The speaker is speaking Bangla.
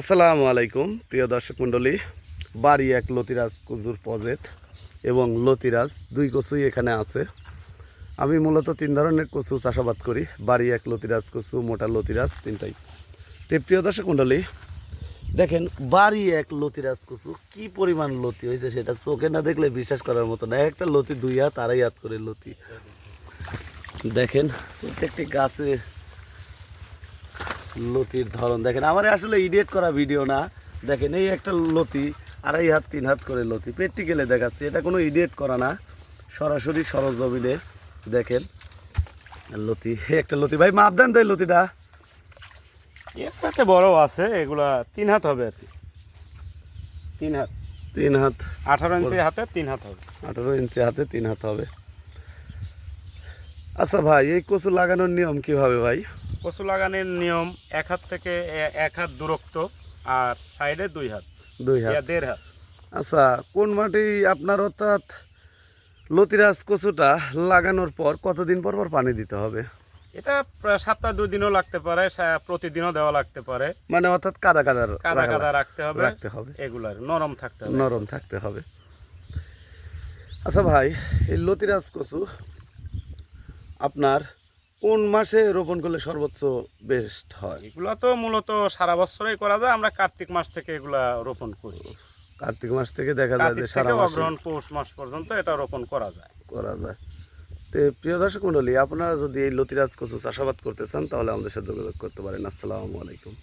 আসসালামু আলাইকুম, প্রিয় দর্শক মণ্ডলী। বাড়ি এক লতিরাজ কুজুর প্রজেক্ট এবং লতিরাজ দুই কচুই এখানে আছে। আমি মূলত তিন ধরনের কচু চাষাবাদ করি। বাড়ি এক লতিরাজ কচু, মোটা লতিরাজ তিনটাই। তো প্রিয় দর্শক মণ্ডলী, দেখেন, বাড়ি এক লতিরাজ কচু কি পরিমাণ লতি? হয়েছে সেটা চোখে না দেখলে বিশ্বাস করার মতো না। একটা লতি দুই হাত, আড়াই হাত করে লতি। দেখেন, প্রত্যেকটি গাছে লতির ধরন। দেখেন আমার আসলে ইডিয়েট করা ভিডিও না। দেখেন এই একটা লতি আড়াই হাত তিন হাত করে লতি। প্র্যাকটিক্যালে দেখাচ্ছি এটা কোনো ইডিয়েট করা না। সরাসরি সরজমিনে দেখেন লতি একটা লতি। ভাই মাপ দেন তো এই লতিটা। এর সাথে বড় আছে এগুলা তিন হাত হবে আর কি। তিন হাত। তিন হাত। আঠারো ইঞ্চি হাতে তিন হাত হবে। আঠারো ইঞ্চি হাতে তিন হাত হবে। আচ্ছা ভাই এই কচু লাগানোর নিয়ম কীভাবে ভাই? কচু লাগানোর নিয়ম এক হাত থেকে এক হাত দূরত্ব আর সাইডে দুই হাত। দুই হাত। দেড় হাত। আচ্ছা কোন মাটি আপনার অর্থাৎ লতিরাজ কচুটা লাগানোর পর কতদিন পর পর পানি দিতে হবে? এটা প্রায় সপ্তাহে দুই দিনও লাগতে পারে প্রতিদিনও দেওয়া লাগতে পারে। মানে অর্থাৎ কাদা কাদার কাদা কাদা রাখতে হবে রাখতে হবে। এগুলার নরম থাকতে হবে। নরম থাকতে হবে। আচ্ছা ভাই এই লতিরাজ কচু আপনার কোন মাসে রোপণ করলে সর্বোচ্চ বেস্ট হয়? এগুলো তো মূলত সারা বছরই করা যায় আমরা কার্তিক মাস থেকে এগুলা রোপণ করি। কার্তিক মাস থেকে দেখা যায় যে সারা মাস অগ্রহণ পৌষ মাস পর্যন্ত এটা রোপণ করা যায়। করা যায়। তো প্রিয় দর্শক মণ্ডলী আপনারা যদি এই লতিরাজ কচু চাষাবাদ করতে চান তাহলে আমাদের সাথে যোগাযোগ করতে পারেন। আসসালামু আলাইকুম।